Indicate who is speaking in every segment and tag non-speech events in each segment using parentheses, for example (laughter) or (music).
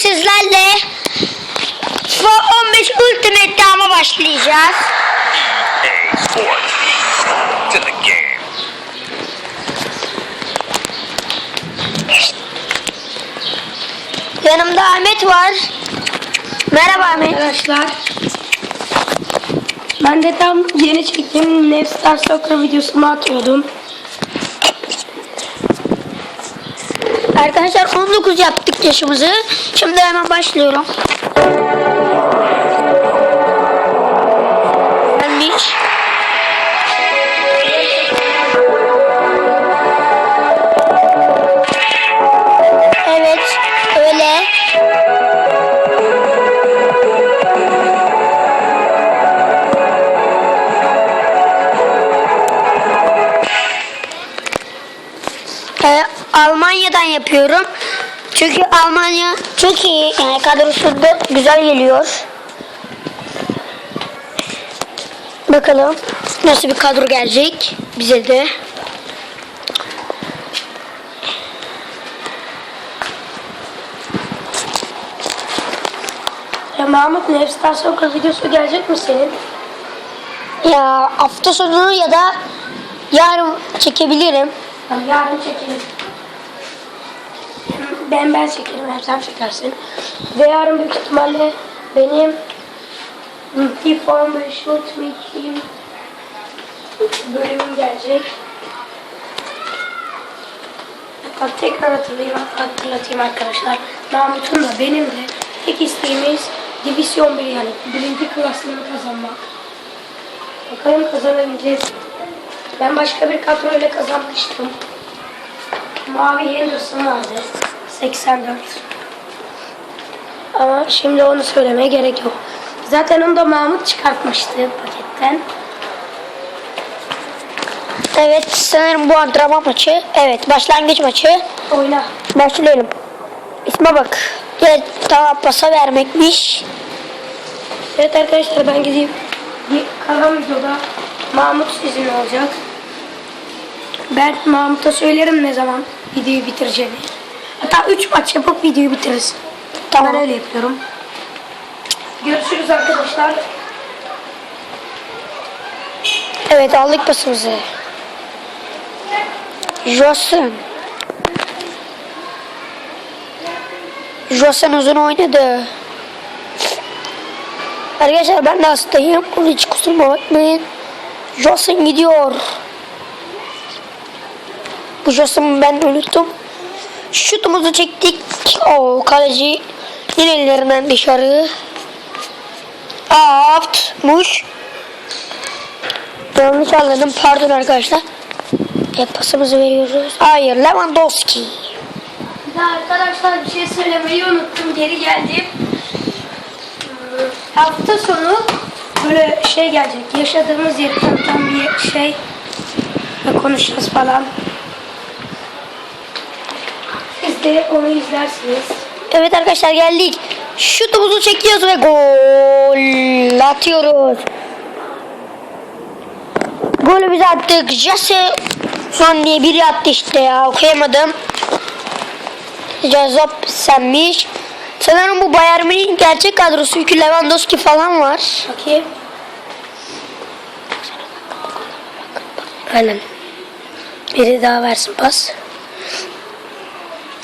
Speaker 1: sizlerle FIFA 15 Ultimate Team'a başlayacağız. Yanımda Ahmet var. Merhaba Ahmet.
Speaker 2: Arkadaşlar ben de tam yeni çektiğim Nefstar Soccer videosunu atıyordum.
Speaker 1: Arkadaşlar 19 yaptık yaşımızı. Şimdi hemen başlıyorum. Yapıyorum. Çünkü Almanya çok iyi. Yani kadrosu da güzel geliyor. Bakalım nasıl bir kadro gelecek bize de.
Speaker 2: Ya Mahmut Nefstar Soccer videosu gelecek mi senin?
Speaker 1: Ya hafta sonu ya da yarın çekebilirim.
Speaker 2: Yarın çekelim. Ben ben çekerim, hem sen çekersin. Ve yarın büyük ihtimalle benim FIFA 15 Ultimate Team bölümüm gelecek. Hatta tekrar hatırlayayım, hatırlatayım arkadaşlar. Mahmut'un da benim de tek isteğimiz Divisyon 1 yani birinci klasmanı kazanmak. Bakalım kazanabileceğiz. Ben başka bir kadroyla kazanmıştım. Mavi Henderson vardı. 84. Ama şimdi onu söylemeye gerek yok. Zaten onu da Mahmut çıkartmıştı paketten.
Speaker 1: Evet sanırım bu antrenman maçı. Evet başlangıç maçı.
Speaker 2: Oyna.
Speaker 1: Başlayalım. İsme bak. Evet tamam pasa vermekmiş.
Speaker 2: Evet arkadaşlar ben gideyim. Bir kalan videoda Mahmut sizin olacak. Ben Mahmut'a söylerim ne zaman videoyu bitireceğini. Hatta 3 maç yapıp videoyu bitiririz.
Speaker 1: Tamam.
Speaker 2: Ben öyle yapıyorum. Görüşürüz arkadaşlar.
Speaker 1: Evet aldık pasımızı. Johnson. Johnson uzun oynadı. Arkadaşlar ben de hastayım. Onun hiç kusuruma bakmayın. Johnson gidiyor. Bu Johnson'ı ben unuttum. Şutumuzu çektik. O kaleci yine ellerinden dışarı. Outmuş. Yanlış anladım. Pardon arkadaşlar. E, pasımızı veriyoruz. Hayır Lewandowski.
Speaker 2: Arkadaşlar bir şey söylemeyi unuttum. Geri geldim. Ee, Hafta sonu böyle şey gelecek. Yaşadığımız yeri tanıtan bir şey. Konuşacağız falan. Siz de onu izlersiniz.
Speaker 1: Evet arkadaşlar geldik. Şutumuzu çekiyoruz ve gol atıyoruz. Golü biz attık. Jesse son diye biri attı işte ya okuyamadım. Cazop senmiş. Sanırım bu Bayern Münih'in gerçek kadrosu. Çünkü Lewandowski falan var.
Speaker 2: Bakayım.
Speaker 1: Aynen. Biri daha versin pas.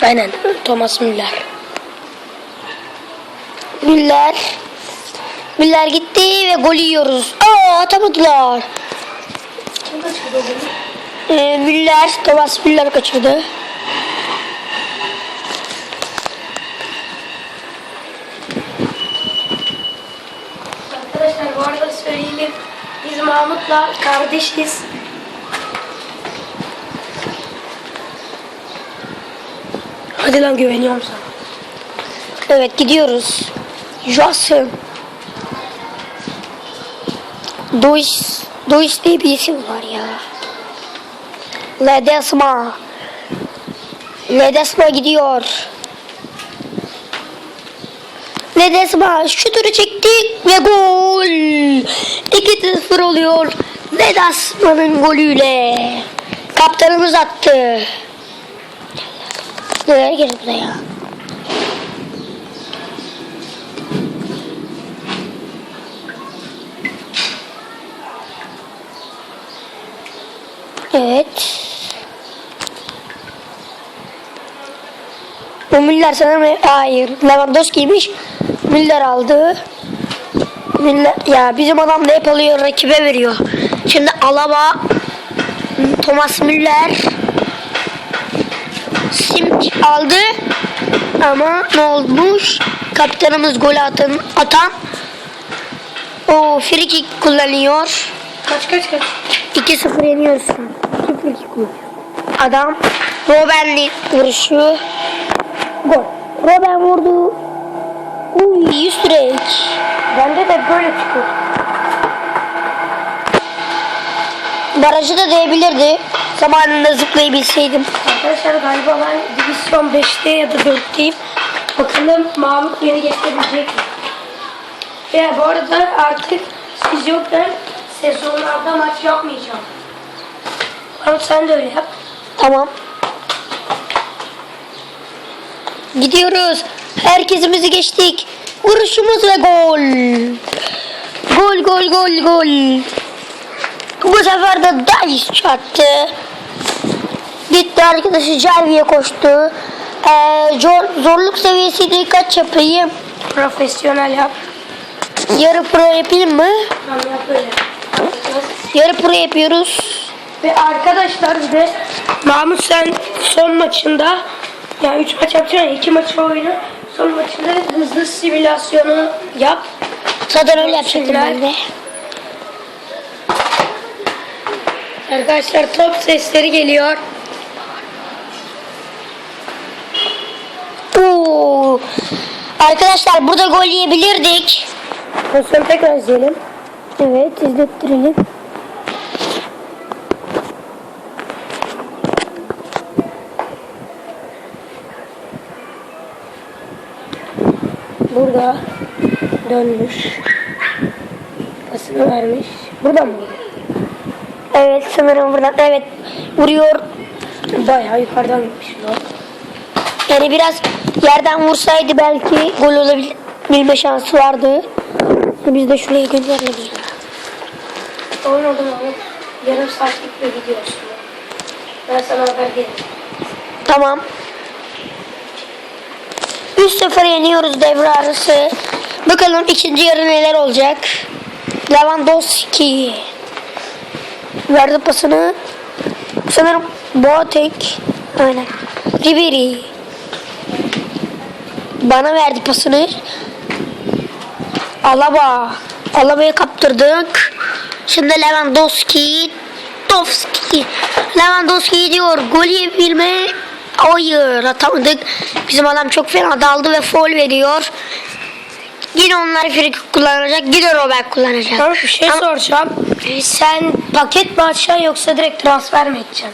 Speaker 1: Aynen. Thomas Müller. Müller. Müller gitti ve gol yiyoruz. Aa atamadılar. Ee, Müller, Thomas Müller kaçırdı.
Speaker 2: Arkadaşlar bu arada söyleyeyim. Biz Mahmut'la kardeşiz. Hadi lan güveniyorum sana.
Speaker 1: Evet gidiyoruz. Johnson. Duis. Duis diye bir isim var ya. Ledesma. Ledesma gidiyor. Ledesma şutunu çektik ve gol. 2-0 oluyor. Ledesma'nın golüyle. Kaptanımız attı. Neler gelip buraya? Evet. Bu Müller sanırım hayır. Lewandowski'ymiş. Müller aldı. Müller, ya bizim adam da hep alıyor rakibe veriyor. Şimdi Alaba, Thomas Müller, Simç aldı ama ne olmuş? Kaptanımız gol atan, atan o free kick kullanıyor.
Speaker 2: Kaç kaç kaç.
Speaker 1: 2-0 yeniyoruz şu an. 2-2 kullanıyor. Adam Robben'li vuruşu. Gol. Robben vurdu. Uy yüz direk.
Speaker 2: Bende de böyle çıkıyor.
Speaker 1: Barajı da değebilirdi. Zamanında zıplayabilseydim.
Speaker 2: Arkadaşlar galiba ben Divisyon 5'te ya da 4'teyim. Bakalım Mahmut beni geçebilecek mi? Ve bu arada artık siz yokken sezonlarda maç yapmayacağım. Mahmut sen de öyle yap.
Speaker 1: Tamam. Gidiyoruz. Herkesimizi geçtik. Vuruşumuz ve gol. Gol gol gol gol. Bu sefer de Dalis çattı. Gitti arkadaşı Cervi'ye koştu. Ee, zor- zorluk seviyesi kaç yapayım?
Speaker 2: Profesyonel yap.
Speaker 1: Yarı pro yapayım mı?
Speaker 2: Tamam yap öyle.
Speaker 1: Yarı pro yapıyoruz.
Speaker 2: Ve arkadaşlar bir de Mahmut sen son maçında yani 3 maç yapacaksın 2 maçı oyna. Son maçında hızlı simülasyonu yap.
Speaker 1: Zaten öyle yapacaktım ben de.
Speaker 2: Arkadaşlar top sesleri geliyor.
Speaker 1: Oo. Arkadaşlar burada gol yiyebilirdik.
Speaker 2: Pozisyonu tekrar izleyelim.
Speaker 1: Evet izlettirelim.
Speaker 2: Burada dönmüş. Pasını vermiş. Buradan mı?
Speaker 1: Evet sanırım buradan evet vuruyor.
Speaker 2: Bayağı yukarıdan gitmiş.
Speaker 1: Yani biraz yerden vursaydı belki gol olabilme şansı vardı. Biz de şuraya gönderelim.
Speaker 2: Oynadım ama yarım saatlik bir video aslında. Ben sana haber veririm.
Speaker 1: Tamam. 3-0 yeniyoruz devre arası. Bakalım ikinci yarı neler olacak. Lewandowski verdi pasını. Sanırım Boateng. Aynen. Ribery. Bana verdi pasını. Alaba. Alaba'ya kaptırdık. Şimdi Lewandowski. Lewandowski. Lewandowski diyor. Gol yiyebilme. Hayır atamadık. Bizim adam çok fena daldı ve foul veriyor. Yine onlar free kick kullanacak. Yine Robert kullanacak.
Speaker 2: Tamam bir şey
Speaker 1: Ama-
Speaker 2: soracağım. Sen paket mi açacaksın yoksa direkt transfer mi edeceksin?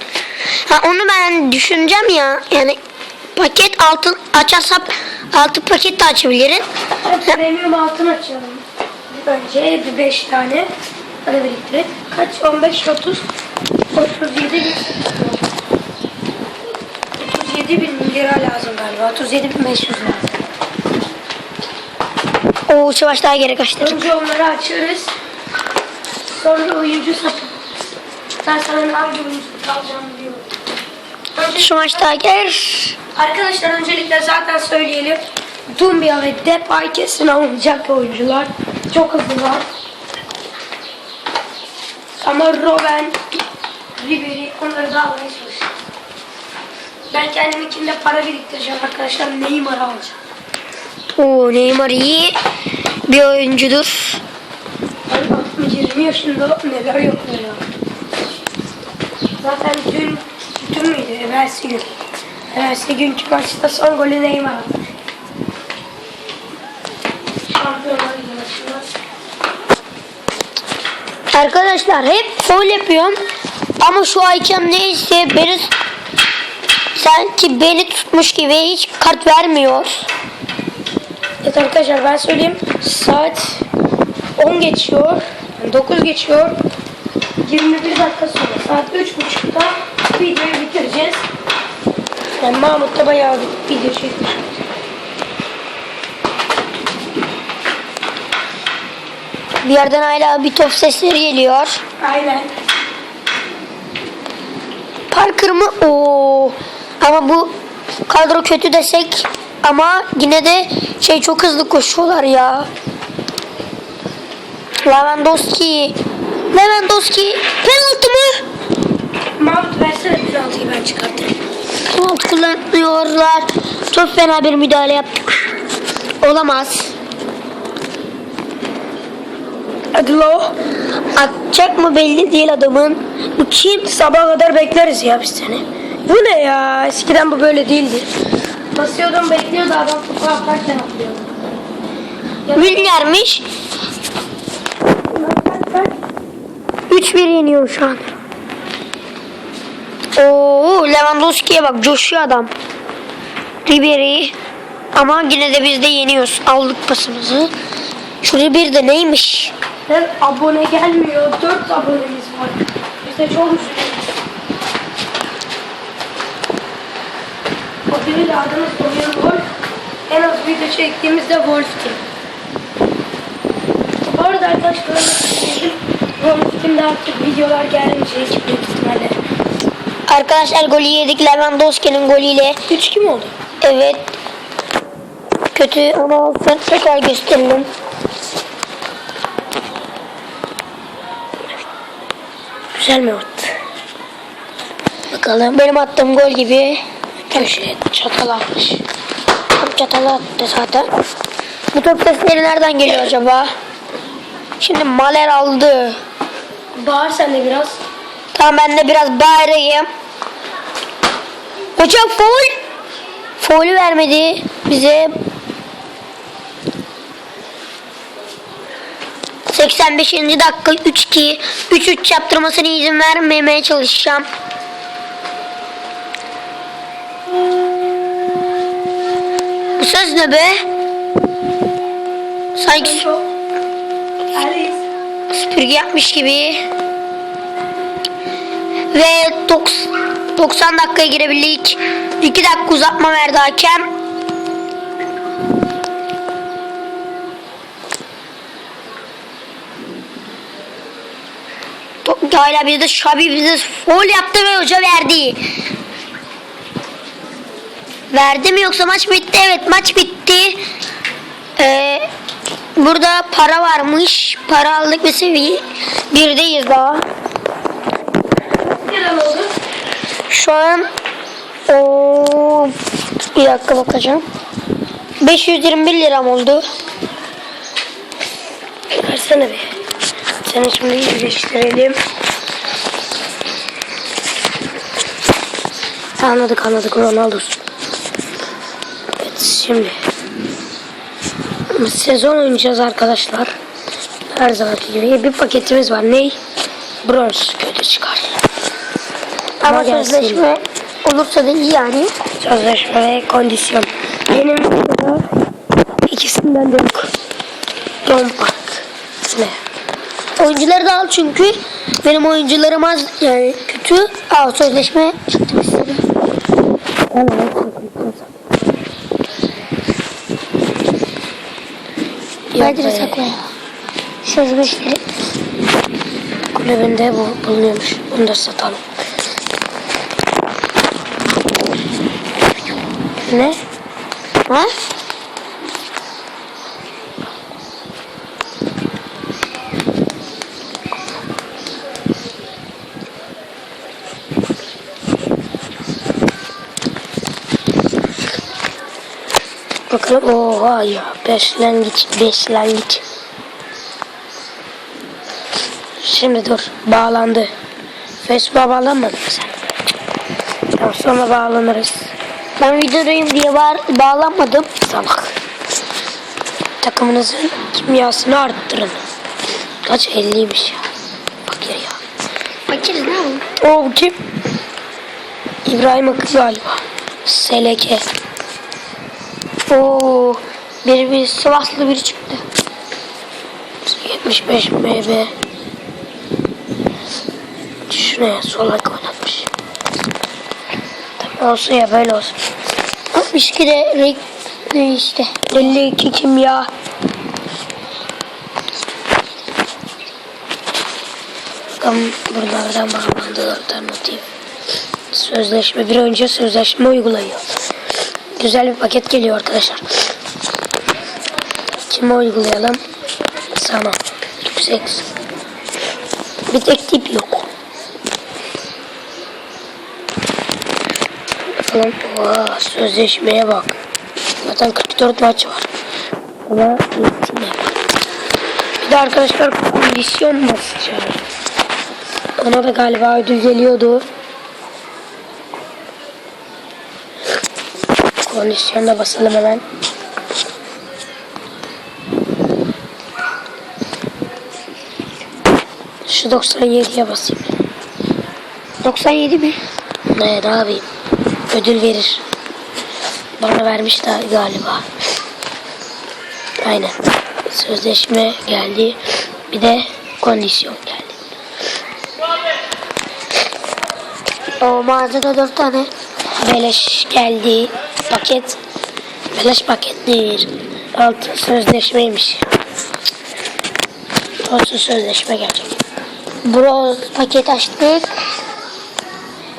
Speaker 1: Ha, onu ben düşüneceğim ya. Yani paket altın açarsam altı paket de açabilirim.
Speaker 2: Ben premium altın açalım. Önce bir 5 tane. Hadi birlikte. Kaç? 15, 30, 37 bin. 37 bin lira lazım galiba. 37 bin 500 lazım.
Speaker 1: O savaş daha geri kaçtı.
Speaker 2: Önce onları açarız. Sonra oyuncu satarız. Ben sana hangi oyuncu alacağımı biliyorum. Önce
Speaker 1: Şu maç daha gelir.
Speaker 2: Arkadaşlar öncelikle zaten söyleyelim. Dumbia ve Depay kesin alınacak oyuncular. Çok hızlılar. Ama Robben, Ribery onları da almaya çalışacağım. Ben kendiminkinde para biriktireceğim arkadaşlar. Neymar'ı alacağım.
Speaker 1: O Neymar iyi bir oyuncudur.
Speaker 2: Ay, 20 yaşında neler yapıyor ya. Zaten dün, dün müydü? Evvelsi gün. Evvelsi günkü maçta son golü Neymar. Şampiyonlar.
Speaker 1: Arkadaşlar hep foul yapıyorum. Ama şu hakem neyse beni sanki beni tutmuş gibi hiç kart vermiyor.
Speaker 2: Evet arkadaşlar ben söyleyeyim. Saat 10 geçiyor. Yani 9 geçiyor. 21 dakika sonra saat 3.30'da videoyu bitireceğiz. Yani Mahmut da bayağı bir video çekmiş.
Speaker 1: Bir yerden hala bir top sesleri geliyor.
Speaker 2: Aynen.
Speaker 1: Parker mı? Oo. Ama bu kadro kötü desek ama yine de şey çok hızlı koşuyorlar ya. Lewandowski. Lewandowski penaltı mı?
Speaker 2: Mahmut versene penaltıyı ben çıkartayım.
Speaker 1: Penaltı kullanıyorlar. Çok fena bir müdahale yaptık. Olamaz.
Speaker 2: Hadi lo.
Speaker 1: Atacak mı belli değil adamın. Bu kim?
Speaker 2: Sabaha kadar bekleriz ya biz seni. Bu ne ya? Eskiden bu böyle değildi. Basıyordum bekliyordu adam topu atarken atlıyordu.
Speaker 1: Wilner'miş. 3-1 yeniyor şu an. Oo, Lewandowski'ye bak coşuyor adam. Ribery. Ama yine de biz de yeniyoruz. Aldık pasımızı. Şu Ribery de neymiş?
Speaker 2: Hem abone gelmiyor. 4 abonemiz var. Biz de çok üzülüyoruz. O değil adımız oyun Wolf. En az video çektiğimizde Wolf Team. Bu arada arkadaşlar Wolf Team'de artık videolar gelmeyecek büyük ihtimalle.
Speaker 1: Arkadaşlar golü yedik Lewandowski'nin golüyle.
Speaker 2: 3 kim oldu?
Speaker 1: Evet. Kötü ama olsun. Tekrar gösterelim.
Speaker 2: Güzel mi attı?
Speaker 1: Bakalım. Benim attığım gol gibi.
Speaker 2: Köşeye çatal atmış.
Speaker 1: Çatalı attı zaten. Bu top sesleri nereden geliyor acaba? Şimdi Maler aldı.
Speaker 2: Bağır sen de biraz.
Speaker 1: Tamam ben de biraz bağırayım. Hocam foul. Foul'ü vermedi bize. 85. dakika 3-2. 3-3 yaptırmasına izin vermemeye çalışacağım. Söz ne be? Sanki süpürge yapmış gibi. Ve doks- 90 dakikaya girebildik. 2 dakika uzatma verdi hakem. Hala bir de Şabi bize foul yaptı ve hoca verdi. Verdi mi yoksa maç bitti? Evet maç bitti. Ee, burada para varmış. Para aldık ve seviye birdeyiz daha. Şu an o bir dakika bakacağım. 521 liram oldu.
Speaker 2: Versene bir. Seni şimdi iyileştirelim. Anladık anladık Ronaldo'sun. Şimdi. Sezon oynayacağız arkadaşlar. Her zamanki gibi bir paketimiz var. Ney? Bronz kötü çıkar.
Speaker 1: Ama
Speaker 2: Ama gelsin.
Speaker 1: sözleşme olursa da iyi yani.
Speaker 2: Sözleşme ve kondisyon. Benim burada ikisinden de yok. Don Park. Ne?
Speaker 1: Oyuncuları da al çünkü benim oyuncularım az yani kötü. Aa sözleşme çıktı mesela. Hadi de sakla. Sözleşme.
Speaker 2: Kulübünde bu bulunuyormuş. Bunu da satalım. Ne?
Speaker 1: Ha?
Speaker 2: Bakalım. Oha ya. Beşlengiç. Beşlengiç. Şimdi dur. Bağlandı. Facebook'a bağlanmadın mı sen? Tamam sonra bağlanırız.
Speaker 1: Ben videodayım diye var, bağlanmadım.
Speaker 2: Salak. Takımınızın kimyasını arttırın. Kaç 50'ymiş ya. Fakir ya.
Speaker 1: Fakiriz ne?
Speaker 2: O kim? İbrahim Akın galiba. Seleke.
Speaker 1: Oo, biri bir Sivaslı biri çıktı.
Speaker 2: 75 MB. Şuraya sola oynatmış. Tamam olsun ya böyle olsun.
Speaker 1: 62 de renk ne işte.
Speaker 2: 52 kimya. Bakalım buralardan bağlandı alternatif. Sözleşme bir önce sözleşme uygulayıyor. Güzel bir paket geliyor arkadaşlar. Kime uygulayalım? Sana. Yüksek. Bir tek tip yok. Bakalım. Oha, sözleşmeye bak. Zaten 44 maç var. Ama. Bir de arkadaşlar kondisyon basacağım. Ona da galiba ödül geliyordu. Kondisyonda basalım hemen. Şu 97'ye basayım.
Speaker 1: 97 mi?
Speaker 2: Ne yapayım? Ödül verir. Bana vermiş de galiba. Aynen. Sözleşme geldi. Bir de kondisyon geldi.
Speaker 1: O mağazada 4 tane.
Speaker 2: Beleş geldi. Paket. Beleş paket değil. Altı sözleşmeymiş. Olsun sözleşme gelecek.
Speaker 1: Bro paket açtık.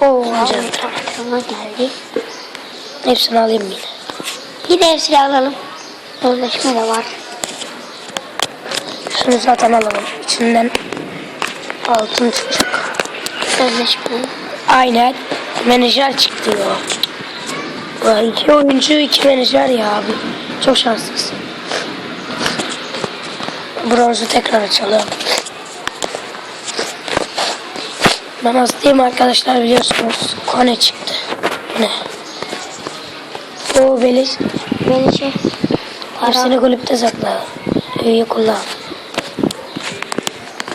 Speaker 1: Oo, tamam geldi.
Speaker 2: Hepsini alayım yine.
Speaker 1: Yine hepsini alalım. Sözleşme de var.
Speaker 2: Şunu zaten alalım. İçinden altın çıkacak.
Speaker 1: Sözleşme.
Speaker 2: Aynen. Menajer çıktı ya. Vay, iki oyuncu iki menajer ya abi. Çok şanslısın. Bronzu tekrar açalım. Ben hastayım arkadaşlar biliyorsunuz. Kone çıktı. Ne? O beleş.
Speaker 1: Beni şey.
Speaker 2: Hepsini kulüpte sakla. İyi kullan.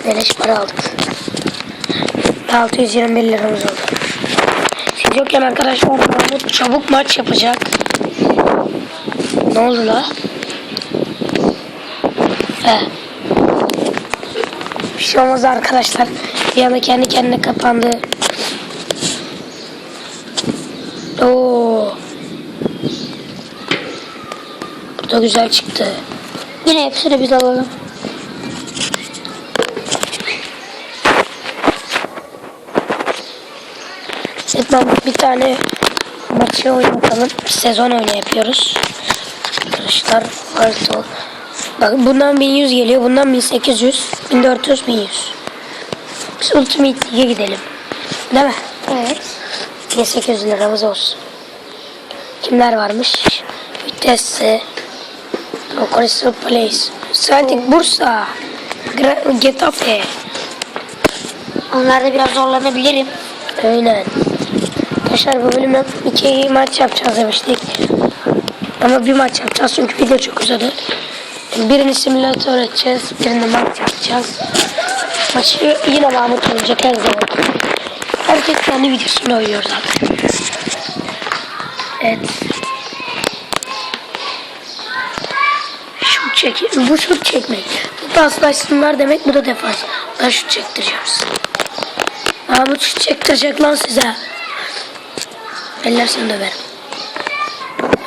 Speaker 2: Beleş para aldık. 621 liramız oldu. Yokken arkadaşlar Mahmut çabuk maç yapacak. Ne oldu la? He. Bir şey olmaz arkadaşlar. Bir anda kendi kendine kapandı. Oo. Bu da güzel çıktı.
Speaker 1: Yine hepsini biz alalım.
Speaker 2: Mahmut bir tane maçı oynatalım. Sezon oyunu yapıyoruz. Arkadaşlar Varto. Bak bundan 1100 geliyor. Bundan 1800, 1400, 1100. Biz Ultimate League'e gidelim. Değil mi?
Speaker 1: Evet.
Speaker 2: 1800 liramız olsun. Kimler varmış? Vitesse, Crystal Palace, Celtic Bursa, Gra- Getafe.
Speaker 1: Onlarda biraz zorlanabilirim.
Speaker 2: Aynen. Arkadaşlar bu bölümde iki maç yapacağız demiştik. Ama bir maç yapacağız çünkü video çok uzadı. Birini simülatör edeceğiz, birini maç yapacağız. Maçı yine Mahmut oynayacak her zaman. Herkes kendi videosunu oynuyor zaten. Evet. Şut çek, bu şut çekmek. Bu paslaşsınlar demek, bu da defans. Ben şut çektireceğiz. Mahmut şut çektirecek lan size. Eller seni döverim.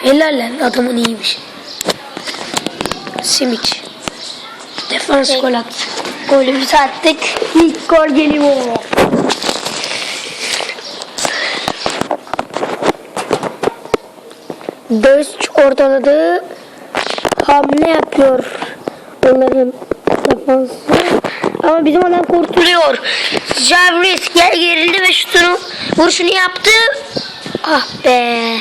Speaker 2: Eller lan adamın iyiymiş. Simic. Defans
Speaker 1: Peki.
Speaker 2: gol attı.
Speaker 1: Golümüzü attık. İlk gol geliyor. Döş ortaladı. Hamle yapıyor. Onların defansı. Ama bizim adam kurtuluyor. Javris gel gerildi ve şutunu vuruşunu yaptı. Ah be.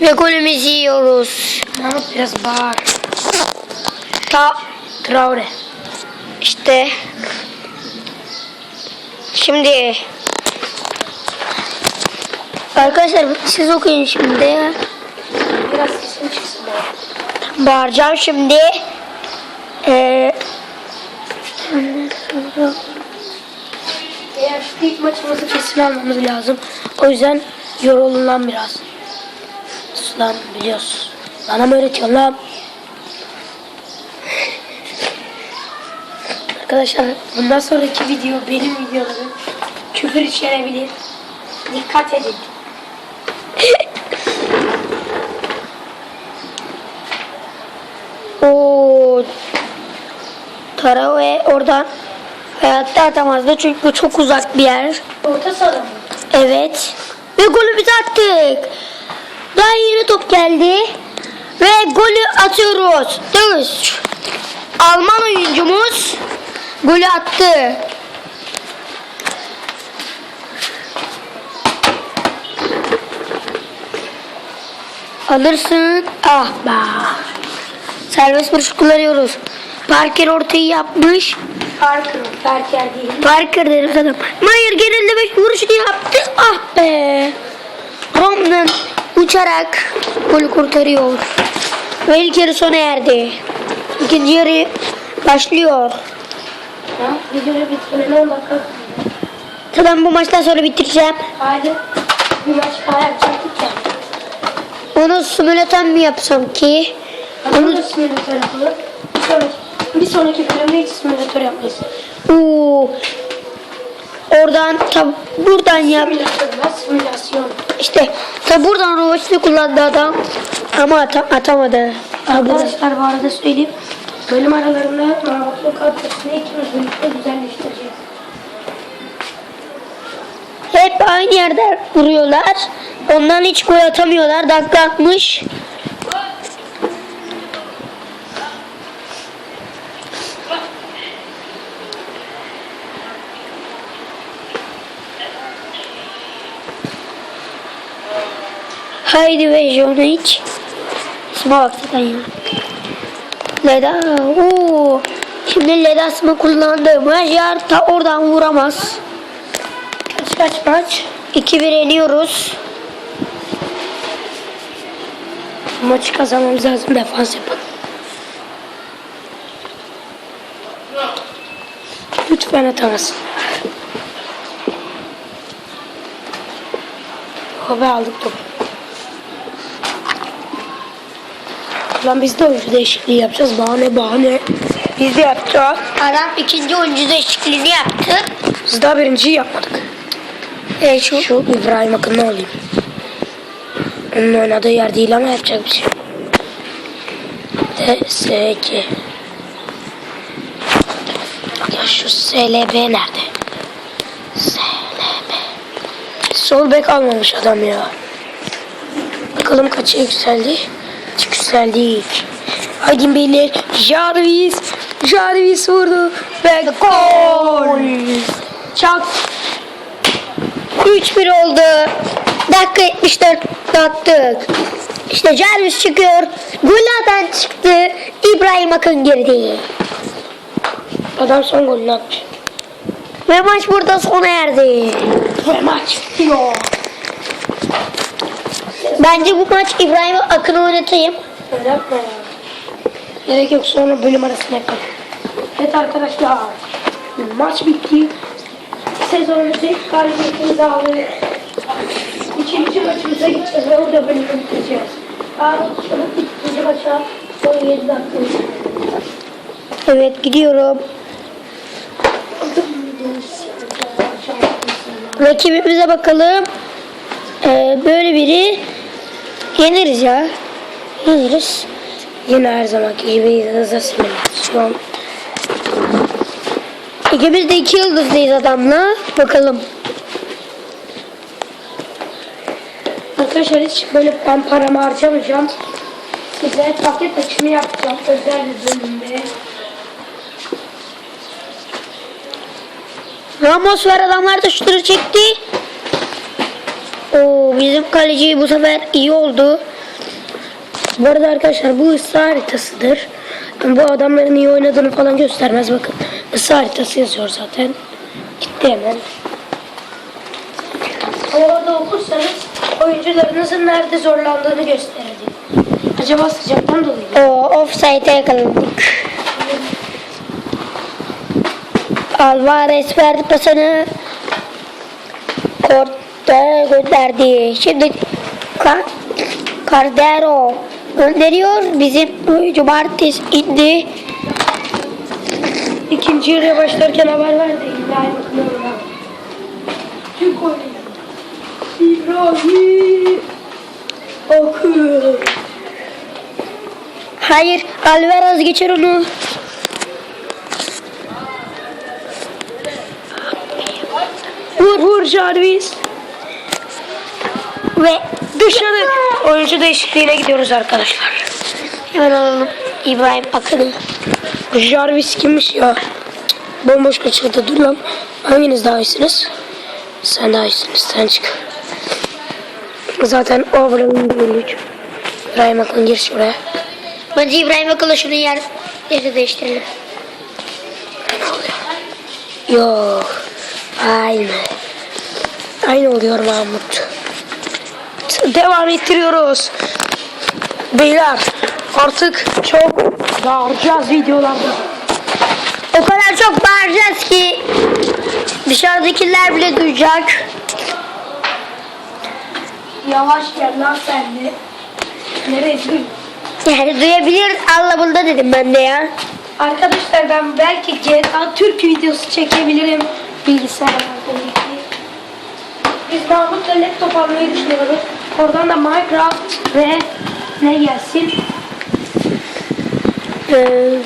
Speaker 1: Ve golümüzü yiyoruz.
Speaker 2: Mahmut biraz bağır.
Speaker 1: Ta
Speaker 2: Traore.
Speaker 1: işte. Şimdi Arkadaşlar siz okuyun şimdi.
Speaker 2: Biraz sesin çıksın.
Speaker 1: Bağıracağım şimdi. Ee,
Speaker 2: Eğer şu ilk maçımızı kesin almamız lazım. O yüzden yorulun lan biraz. Lan biliyorsun. Bana mı öğretiyorsun lan? Arkadaşlar bundan sonraki video benim videolarım küfür içerebilir. Dikkat edin. (laughs)
Speaker 1: o toplara ve oradan hayatta atamazdı çünkü çok uzak bir yer.
Speaker 2: Orta sahada mı?
Speaker 1: Evet. Ve golü biz attık. Daha yeni top geldi. Ve golü atıyoruz. Dövüş. Alman oyuncumuz golü attı. Alırsın. Ah be. Serbest vuruş kullanıyoruz. Parker ortayı yapmış.
Speaker 2: Parker, Berker değil.
Speaker 1: Parker derim sana. Mayer genelde beş vuruşunu yaptı. Ah be. Romnan uçarak golü kurtarıyor. Ve ilk yarı sona erdi. İkinci yarı başlıyor.
Speaker 2: Ha? Videoyu bitirmene 10 dakika.
Speaker 1: Tamam bu maçtan sonra bitireceğim.
Speaker 2: Haydi. Bir maç daha yapacaktık ya.
Speaker 1: Onu simülatör mü yapsam ki?
Speaker 2: Onu da simülatör yapalım. Bir sonraki, bir sonraki bölümde hiç simülatör yapmayız.
Speaker 1: Oo. Oradan tab buradan yap.
Speaker 2: Simülatör simülasyon.
Speaker 1: İşte tab buradan rovaşını kullandı adam. Ama ata- atamadı.
Speaker 2: Arkadaşlar bu arada söyleyeyim. Bölüm aralarında Mahmutlu kadrosunu ikimiz birlikte güzelleştireceğiz.
Speaker 1: Hep aynı yerde vuruyorlar. Ondan hiç gol atamıyorlar. Dakika atmış. Haydi ve Jonic. İsme bak zaten ya. Leda. Oo. Şimdi Ledas'ımı kullandı. Macar ta oradan vuramaz.
Speaker 2: Kaç kaç maç?
Speaker 1: 2-1 yeniyoruz.
Speaker 2: Bu maçı kazanmamız lazım defans yapalım. Lütfen atamasın. Hobi aldık topu. Lan biz de oyuncu değişikliği yapacağız. Bahane bahane. Biz de yapacağız.
Speaker 1: Adam ikinci oyuncu değişikliğini yaptı.
Speaker 2: Biz daha birinciyi yapmadık.
Speaker 1: E şu
Speaker 2: Şu İbrahim Akın ne olayım? Onun oynadığı yer değil ama yapacak bir şey. yok. TSK. Ya şu SLB nerede? SLB. Sol bek almamış adam ya. Bakalım kaça yükseldi? Yükseldik. Hadi beyler. Jarvis. Jarvis vurdu. Ve gol. Çak.
Speaker 1: 3-1 oldu. Dakika 74 attık. İşte Jarvis çıkıyor. Goladan çıktı. İbrahim Akın girdi.
Speaker 2: Adam son golünü atmış.
Speaker 1: Ve maç burada sona erdi.
Speaker 2: Ve maç bitiyor.
Speaker 1: Bence bu maç İbrahim Akın'ı oynatayım.
Speaker 2: Öyle yapma ya. Gerek yok sonra bölüm arasında yapalım. Evet arkadaşlar. Maç bitti. Sezonumuzda ilk galibiyetimizi aldık. İkinci maçımıza gideceğiz ve orada bölümü bitireceğiz. Yarın ikinci maça 17 dakika.
Speaker 1: Evet gidiyorum. Rakibimize bakalım. Ee, böyle biri yeneriz ya. Yeneriz.
Speaker 2: Yine her zamanki gibi hızlı simülasyon.
Speaker 1: İkimiz de iki yıldızlıyız adamla. Bakalım.
Speaker 2: Arkadaşlar hiç böyle ben paramı harcamayacağım. Size paket açımı yapacağım özel bir bölümde.
Speaker 1: Ramos var adamlar da şutları çekti. Oo, bizim kaleci bu sefer iyi oldu.
Speaker 2: Bu arada arkadaşlar bu ısı haritasıdır. Bu adamların iyi oynadığını falan göstermez bakın. Isı haritası yazıyor zaten. Gitti hemen. Orada okursanız oyuncularınızın nerede zorlandığını gösterir. Acaba sıcaktan dolayı mı?
Speaker 1: O offside'e yakalandık. Alvarez verdi pasını. Kort'a gönderdi. Şimdi Cardero gönderiyor. Bizim cumartesi indi.
Speaker 2: İkinci yarıya başlarken haber verdi. Kim koydu? İbrahim Akın.
Speaker 1: Hayır, Alvarez geçer onu.
Speaker 2: Vur vur Jarvis.
Speaker 1: Ve
Speaker 2: Dışarı. Oyuncu değişikliğine gidiyoruz arkadaşlar.
Speaker 1: hemen alalım İbrahim Akın'ı.
Speaker 2: Jarvis kimmiş ya? Bomboş kaçırdı. Dur lan. Hanginiz daha iyisiniz? Sen daha iyisiniz. Sen çık. Zaten overall'ın büyüklük. İbrahim Akın gir şuraya.
Speaker 1: Bence İbrahim Akın'la şunu yer, yeri değiştirelim.
Speaker 2: Yok. Aynı. Aynı oluyor Mahmut. Devam ettiriyoruz. Beyler artık çok bağıracağız videolarda.
Speaker 1: O kadar çok bağıracağız ki dışarıdakiler bile duyacak.
Speaker 2: Yavaş gel lan sen de. Nereye
Speaker 1: Yani duyabiliriz anlamında dedim ben de ya.
Speaker 2: Arkadaşlar ben belki GTA Türk videosu çekebilirim bilgisayarla birlikte. Biz Mahmut'la laptop almayı düşünüyoruz. Oradan da Minecraft ve ne gelsin? Ee,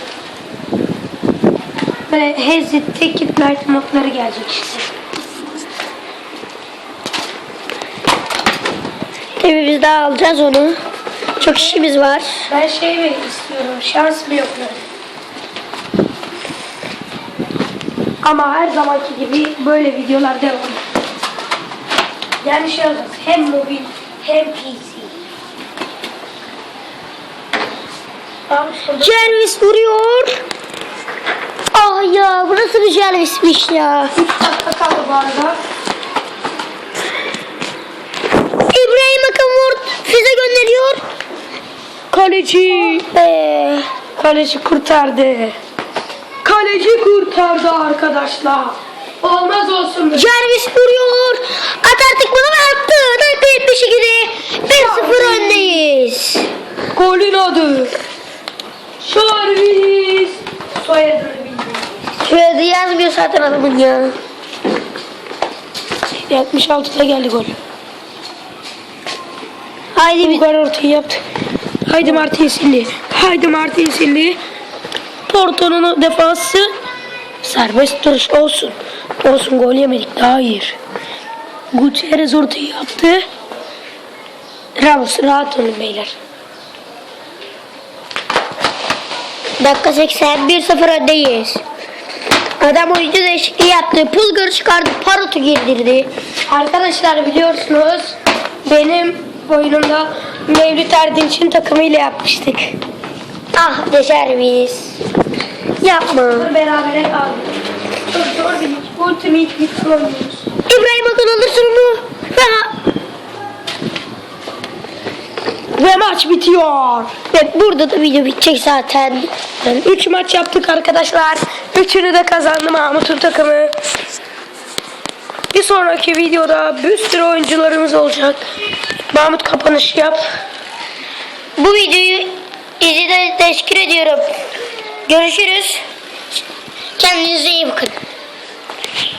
Speaker 2: böyle Hazard Ticket Night modları gelecek işte.
Speaker 1: Tabii biz daha alacağız onu. Çok işimiz var.
Speaker 2: Ben şey mi istiyorum? Şans blokları. Ama her zamanki gibi böyle videolar devam. Yani şey olacak. Hem mobil hem PC.
Speaker 1: Jarvis vuruyor. Ah ya bu nasıl bir Jarvis'miş ya.
Speaker 2: 3 dakika kaldı bu arada.
Speaker 1: İbrahim vur. Füze gönderiyor.
Speaker 2: Kaleci.
Speaker 1: Ee,
Speaker 2: Kaleci kurtardı. Kaleci kurtardı arkadaşlar. Olmaz olsun. be.
Speaker 1: Jarvis vuruyor. At artık bunu mu attı? Dakika 72'de 1-0 öndeyiz.
Speaker 2: Golün adı. Jarvis. Soyadını bilmiyorum.
Speaker 1: Şöyle yazmıyor zaten adamın ya.
Speaker 2: 76'da geldi gol.
Speaker 1: Haydi bir
Speaker 2: Bulgar ortayı yaptı. Haydi Martinsilli. Haydi Martinsilli. Porto'nun defansı serbest duruş olsun. Olsun gol yemedik daha iyi. Gutierrez ortayı yaptı. Ramos rahat olun beyler.
Speaker 1: dakika 80 1-0 öndeyiz. Adam oyuncu değişikliği yaptı. Pulgar çıkardı. Parot'u girdirdi.
Speaker 2: Arkadaşlar biliyorsunuz benim oyunumda Mevlüt Erdinç'in takımıyla yapmıştık.
Speaker 1: Ah be Jarvis. Yapma.
Speaker 2: Berabere kaldık. Çok zor bir. Ultimate League oynuyoruz.
Speaker 1: İbrahim Akın alırsın. Ha.
Speaker 2: Ve maç bitiyor.
Speaker 1: Ve burada da video bitecek zaten.
Speaker 2: Yani 3 maç yaptık arkadaşlar. Üçünü de kazandı Mahmut'un takımı. Bir sonraki videoda bir sürü oyuncularımız olacak. Mahmut kapanışı yap.
Speaker 1: Bu videoyu izlediğiniz için teşekkür ediyorum. Görüşürüz. Kendinize iyi bakın.